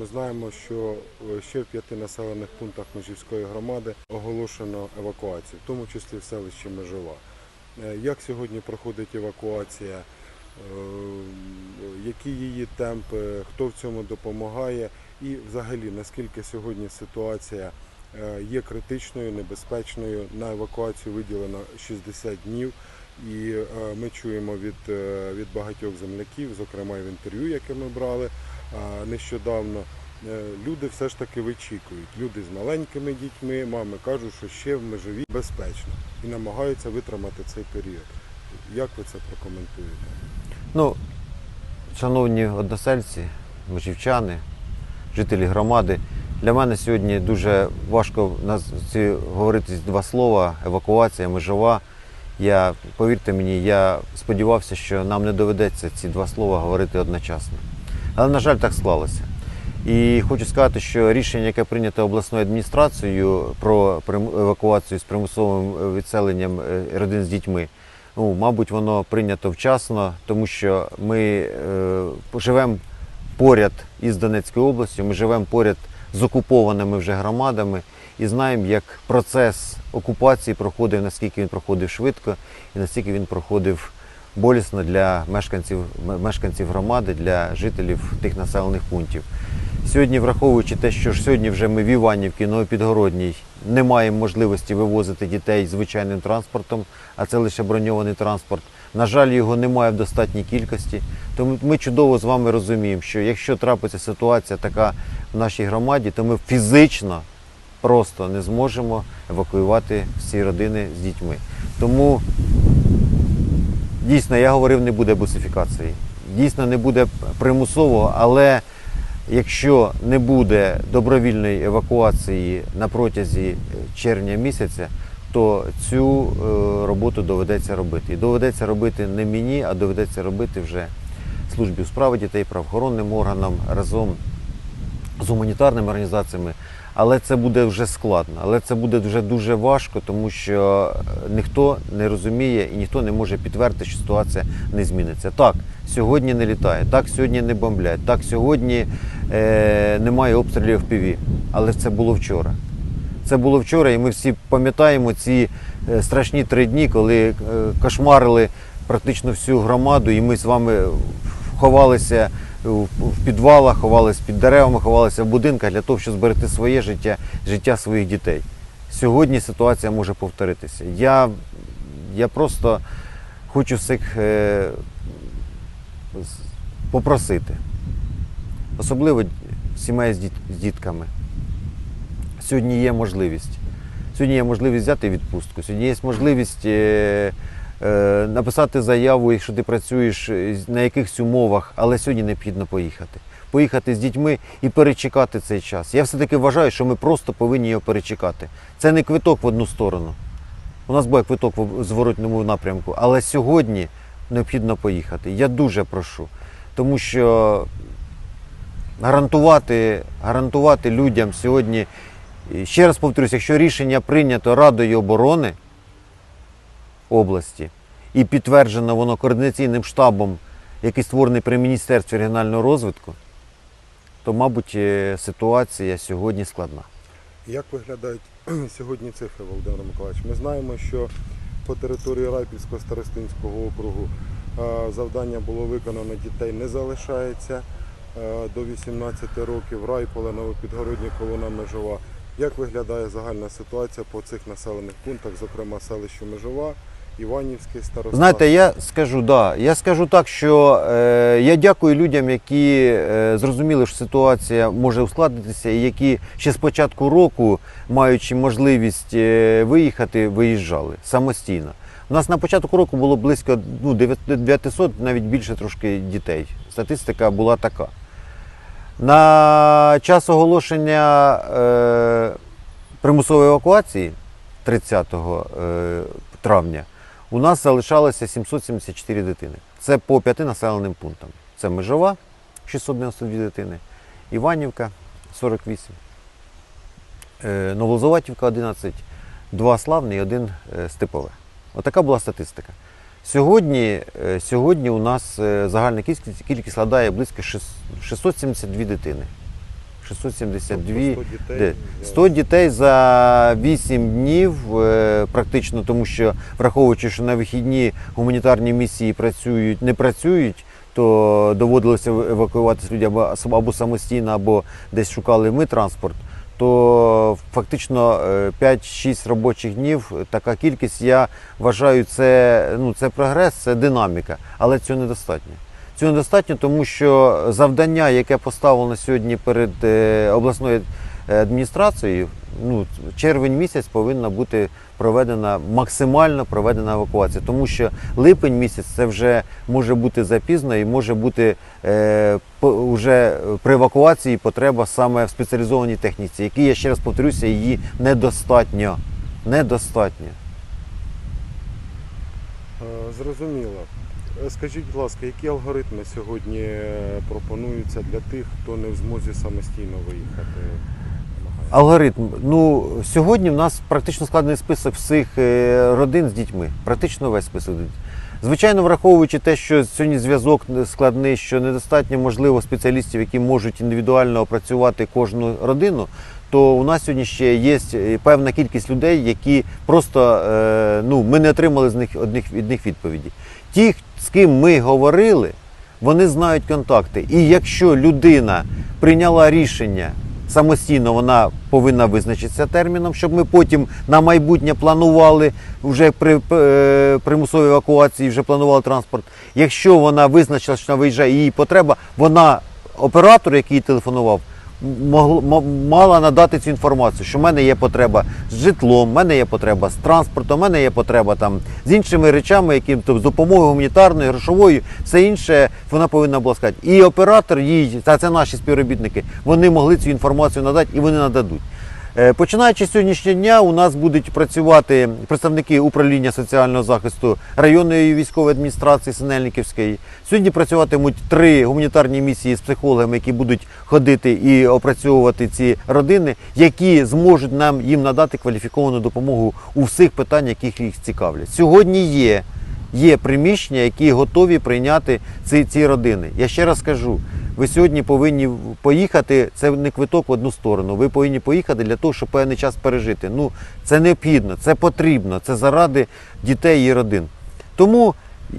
Ми знаємо, що е, ще в п'яти населених пунктах Межівської громади оголошено евакуацію, в тому числі в селищі Межова. Е, Як сьогодні проходить евакуація? Е, Які її темпи, хто в цьому допомагає, і взагалі наскільки сьогодні ситуація є критичною, небезпечною. На евакуацію виділено 60 днів, і ми чуємо від, від багатьох земляків, зокрема і в інтерв'ю, яке ми брали нещодавно. е, Люди все ж таки вичікують. Люди з маленькими дітьми, мами кажуть, що ще в межові безпечно і намагаються витримати цей період. Як ви це прокоментуєте? Ну, шановні односельці, межівчани, жителі громади, для мене сьогодні дуже важко говорити два слова евакуація, межова. Я, повірте мені, я сподівався, що нам не доведеться ці два слова говорити одночасно. Але, на жаль, так склалося. І хочу сказати, що рішення, яке прийнято обласною адміністрацією про евакуацію з примусовим е, відселенням е, родин з дітьми, ну, мабуть, воно прийнято вчасно, тому що ми е, живемо поряд із Донецькою областю, ми живемо поряд з окупованими вже громадами і знаємо, як процес окупації проходив, наскільки він проходив швидко і наскільки він проходив болісно для мешканців, мешканців громади, для жителів тих населених пунктів. Сьогодні, враховуючи те, що ж сьогодні вже ми в Іванівці, Новопідгородній, не маємо можливості вивозити дітей звичайним транспортом, а це лише броньований транспорт. На жаль, його немає в достатній кількості. Тому ми чудово з вами розуміємо, що якщо трапиться ситуація така в нашій громаді, то ми фізично просто не зможемо евакуювати всі родини з дітьми. Тому дійсно я говорив, не буде бусифікації. Дійсно не буде примусового, але якщо не буде добровільної евакуації на протязі е, червня місяця, то цю е, роботу доведеться робити. І доведеться робити не мені, а доведеться робити вже службі у справи дітей, правоохоронним органам разом з гуманітарними організаціями. Але це буде вже складно, але це буде вже дуже важко, тому що е, ніхто не розуміє і ніхто не може підтвердити, що ситуація не зміниться. Так, сьогодні не літає, так сьогодні не бомблять, так сьогодні е, немає обстрілів ПІВІ, але це було вчора. Це було вчора, і ми всі пам'ятаємо ці е, страшні три дні, коли е, кошмарили практично всю громаду, і ми з вами ховалися в підвалах, ховалися під деревами, ховалися в будинках для того, щоб зберегти своє життя, життя своїх дітей. Сьогодні ситуація може повторитися. Я, я просто хочу всіх е, попросити, особливо сімей з, діт, з дітками. Сьогодні є можливість. Сьогодні є можливість взяти відпустку, сьогодні є можливість е, написати заяву, якщо ти працюєш е, на якихось умовах, але сьогодні необхідно поїхати. Поїхати з дітьми і перечекати цей час. Я все-таки вважаю, що ми просто повинні його перечекати. Це не квиток в одну сторону. У нас буде квиток в зворотньому напрямку, але сьогодні необхідно поїхати. Я дуже прошу, тому що гарантувати, гарантувати людям сьогодні, ще раз повторюсь, якщо рішення прийнято Радою оборони області і підтверджено воно координаційним штабом, який створений при Міністерстві регіонального розвитку, то, мабуть, е, ситуація сьогодні складна. Як виглядають сьогодні цифри, Володимир Миколаївич? Ми знаємо, що по території Райпільського старостинського округу е, завдання було виконано, дітей не залишається е, до 18 років. Райполе, Новопідгородні, колона Межова. Як виглядає загальна ситуація по цих населених пунктах, зокрема селищу Межова, Іванівський старостат? Знаєте, я скажу, да, я скажу так, що е, я дякую людям, які е, зрозуміли, що ситуація може ускладнитися, і які ще з початку року, маючи можливість е, виїхати, виїжджали самостійно. У нас на початку року було близько ну, 900, навіть більше трошки дітей. Статистика була така. На час оголошення е, примусової евакуації 30 е, травня у нас залишалося 774 дитини. Це по п'яти населеним пунктам. Це Межова 692 дитини, Іванівка 48, е, Новозаватівка 11, два славні і один е, степове. Отака була статистика. Сьогодні, е, сьогодні у нас е, загальна кількість складає близько 672 дитини. 672. Тобто 100 дітей. За- 100 дітей за 8 днів, е, практично, тому що враховуючи, що на вихідні гуманітарні місії працюють, не працюють, то доводилося евакуюватися людям або, або самостійно, або десь шукали ми транспорт. То фактично е, 5-6 робочих днів така кількість, я вважаю, це, ну, це прогрес, це динаміка, але цього недостатньо. Цього недостатньо, тому що завдання, яке поставлено сьогодні перед е, обласною адміністрацією, ну, червень місяць повинна бути проведена максимально проведена евакуація, тому що липень місяць це вже може бути запізно і може бути е, вже при евакуації потреба саме в спеціалізованій техніці, які, я ще раз повторюся, її недостатньо. Недостатньо. Е, Зрозуміло. Скажіть, будь ласка, які алгоритми сьогодні е, пропонуються для тих, хто не в змозі самостійно виїхати? Алгоритм. Ну, сьогодні в нас практично складений список всіх е, родин з дітьми. Практично весь список. Звичайно, враховуючи те, що сьогодні зв'язок складний, що недостатньо можливо спеціалістів, які можуть індивідуально опрацювати кожну родину, то у нас сьогодні ще є е, певна кількість людей, які просто ну, ми не отримали з них одних від них відповіді. Ті, з ким ми говорили, вони знають контакти. І якщо людина прийняла рішення самостійно, вона повинна визначитися терміном, щоб ми потім на майбутнє планували вже при е, примусовій евакуації, вже планували транспорт. Якщо вона визначила, що виїжджає, її потреба, вона оператор, який телефонував, мала надати цю інформацію, що в мене є потреба з житлом, в мене є потреба з транспортом, в мене є потреба там з іншими речами, які тобто, з допомогою гуманітарною, грошовою, все інше вона повинна була сказати. І оператор їй, та це наші співробітники, вони могли цю інформацію надати і вони нададуть. Е, Починаючи з сьогоднішнього дня, у нас будуть працювати представники управління соціального захисту районної військової адміністрації Синельниківської. Сьогодні працюватимуть три гуманітарні місії з психологами, які будуть ходити і опрацьовувати ці родини, які зможуть нам їм надати кваліфіковану допомогу у всіх питаннях, які їх цікавлять. Сьогодні є. Є приміщення, які готові прийняти ці, ці родини. Я ще раз кажу, ви сьогодні повинні поїхати. Це не квиток в одну сторону. Ви повинні поїхати для того, щоб певний час пережити. Ну це необхідно, це потрібно, це заради дітей і родин. Тому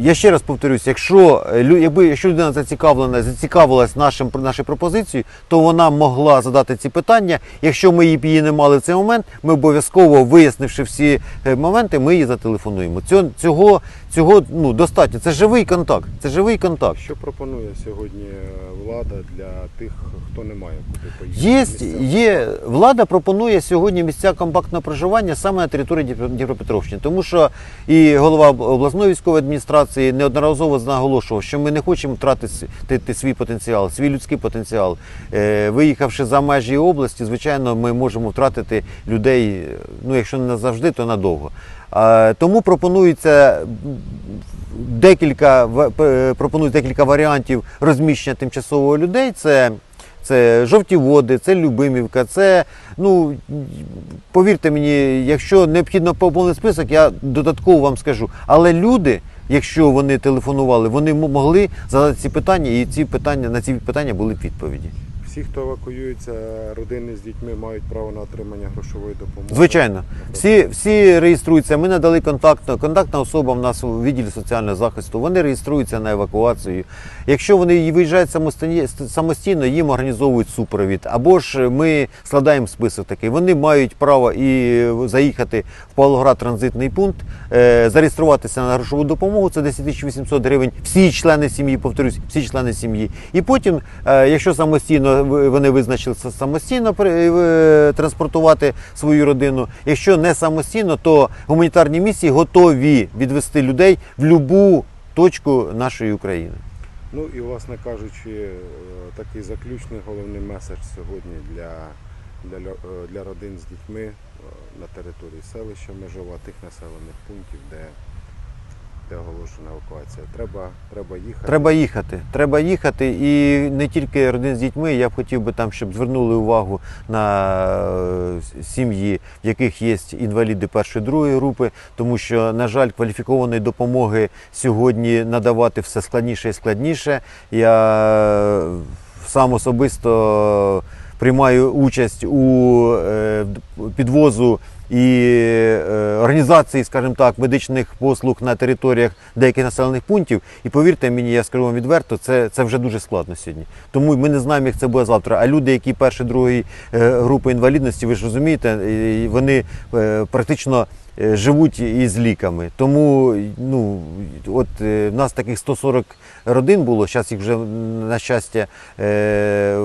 я ще раз повторюсь, якщо е, якби якщо людина зацікавлена, зацікавилась нашим нашою пропозицією, то вона могла задати ці питання. Якщо ми її її не мали в цей момент, ми обов'язково вияснивши всі е, моменти, ми її зателефонуємо. Цього цього, ну достатньо. Це живий контакт. Це живий контакт. Що пропонує сьогодні е, влада для тих, хто не має куди поїхати? Є, є влада пропонує сьогодні місця компактного проживання саме на території Дніпро- Дніпропетровщини, тому що і голова обласної військової адміністрації неодноразово наголошував, що ми не хочемо втратити свій потенціал, свій людський потенціал. Е, Виїхавши за межі області, звичайно, ми можемо втратити людей, е, ну якщо не назавжди, то надовго. Тому пропонується декілька пропонують декілька варіантів розміщення тимчасового людей. Це, це жовті води, це Любимівка, це ну повірте мені, якщо необхідно поповнити список, я додатково вам скажу. Але люди, якщо вони телефонували, вони могли задати ці питання, і ці питання на ці питання були відповіді. Всі, хто евакуюється, родини з дітьми мають право на отримання грошової допомоги. Звичайно, всі, всі реєструються. Ми надали контактну. Контактна особа в нас у відділі соціального захисту. Вони реєструються на евакуацію. Якщо вони виїжджають самостійно, їм організовують супровід. Або ж ми складаємо список такий. Вони мають право і заїхати в Павлоград транзитний пункт, е, зареєструватися на грошову допомогу. Це 10 800 гривень. Всі члени сім'ї, повторюсь, всі члени сім'ї. І потім, е, якщо самостійно вони визначилися самостійно е, транспортувати свою родину. Якщо не самостійно, то гуманітарні місії готові відвести людей в будь-яку точку нашої України. Ну і власне кажучи, е, такий заключний головний меседж сьогодні для, для, е, для родин з дітьми на території селища Межова, тих населених пунктів, де, де оголошена евакуація. Треба, треба їхати. Треба їхати. Треба їхати, і не тільки родин з дітьми. Я б хотів би там, щоб звернули увагу на е, сім'ї, в яких є інваліди першої другої групи, тому що, на жаль, кваліфікованої допомоги сьогодні надавати все складніше і складніше. Я сам особисто приймаю участь у е, підвозу і е, організації, скажімо так, медичних послуг на територіях деяких населених пунктів. І повірте мені, я скажу вам відверто, це, це вже дуже складно сьогодні. Тому ми не знаємо, як це буде завтра. А люди, які перші другої е, групи інвалідності, ви ж розумієте, вони е, практично живуть із ліками. Тому ну, от е, в нас таких 140 родин було, зараз їх вже на щастя е,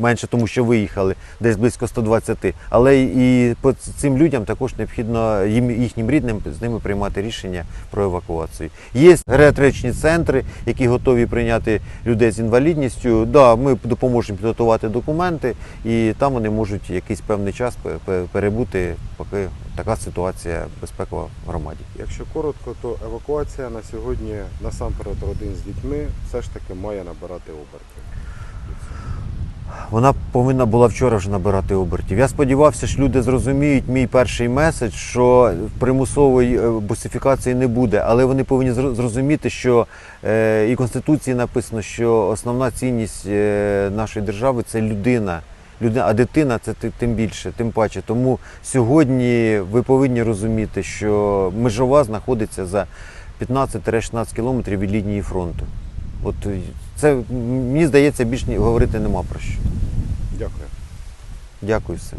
менше, тому що виїхали, десь близько 120. Але і по цим людям також необхідно їм, їхнім рідним з ними приймати рішення про евакуацію. Є геріатричні центри, які готові прийняти людей з інвалідністю. Да, ми допоможемо підготувати документи, і там вони можуть якийсь певний час пе- пе- перебути, поки така ситуація безпекова в громаді. Якщо коротко, то евакуація на сьогодні насамперед родин з дітьми все ж таки має набирати обертів. Вона повинна була вчора вже набирати обертів. Я сподівався, що люди зрозуміють мій перший меседж, що примусової е, бусифікації не буде, але вони повинні зрозуміти, що е, і в Конституції написано, що основна цінність е, нашої держави це людина. Людина, а дитина це тим більше, тим паче. Тому сьогодні ви повинні розуміти, що межова знаходиться за 15-16 кілометрів від лінії фронту. От це мені здається, більш говорити нема про що. Дякую. Дякую всім.